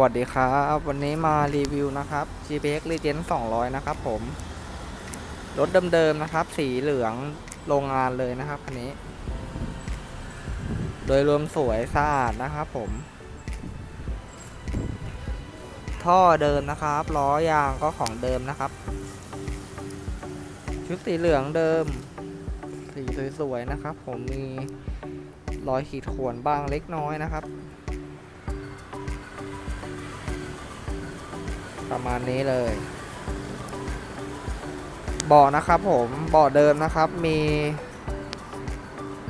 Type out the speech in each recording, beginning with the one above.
วัสดีครับ วันนี้มารีวิวนะครับ GPX Legend 200 นะครับผม รถเดิมๆนะครับ สีเหลืองโรงงานเลยนะครับคันนี้ โดยรวมสวยสะอาดนะครับผม ท่อเดิมนะครับล้อยางก็ของเดิมนะครับ ชุดสีเหลืองเดิม สีสวยๆนะครับ ผมมีรอยขีดข่วนบ้างเล็กน้อยนะครับ ประมาณนี้เลยเบาะนะครับผมเบาะเดิมนะครับมี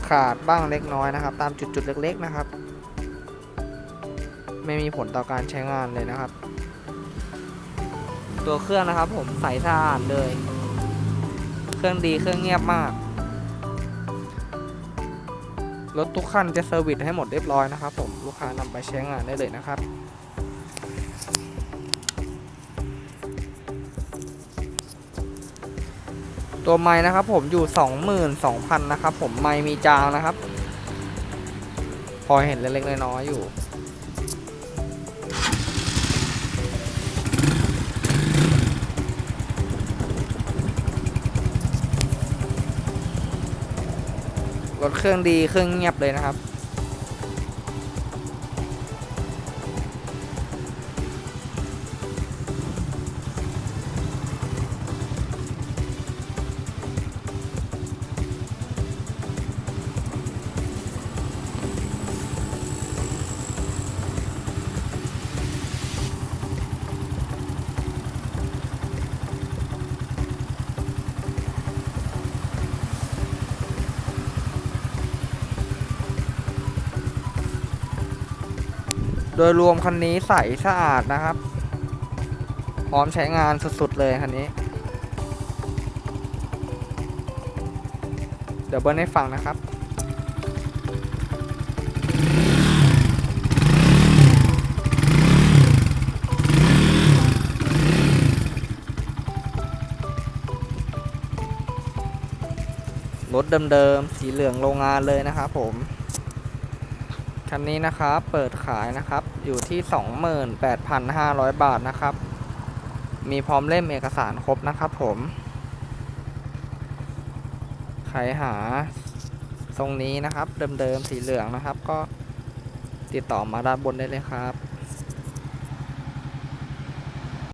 ขาดบ้างเล็กน้อยนะครับ ตามจุดๆเล็กๆนะครับ ไม่มีผลต่อการใช้งานเลยนะครับ ตัวเครื่องนะครับผมใสสะอาดเลย เครื่องดีเครื่องเงียบมากรถทุกคันจะเซอร์วิสให้หมดเรียบร้อยนะครับผมลูกค้านำไปใช้งานได้เลยนะครับ ตัวไม้นะครับผมอยู่ 22,000 นะครับผมไม้มีจางนะครับ พอเห็นเล็กๆน้อยๆอยู่รถเครื่องดีเครื่องเงียบเลยนะครับ โดยรวมคันนี้ใสสะอาดนะครับ พร้อมใช้งานสุดๆเลยคันนี้ เดี๋ยวเบิ้ลให้ฟังนะครับรถเดิมๆ สีเหลืองโรงงานเลยนะครับผม คันนี้นะครับเปิดขายนะครับอยู่ที่ 28,500 บาทนะครับ มีพร้อมเล่มเอกสารครบนะครับผมใครหาทรงนี้นะครับเดิมๆสีเหลืองนะครับ ก็ติดต่อมาด้านบนได้เลยครับ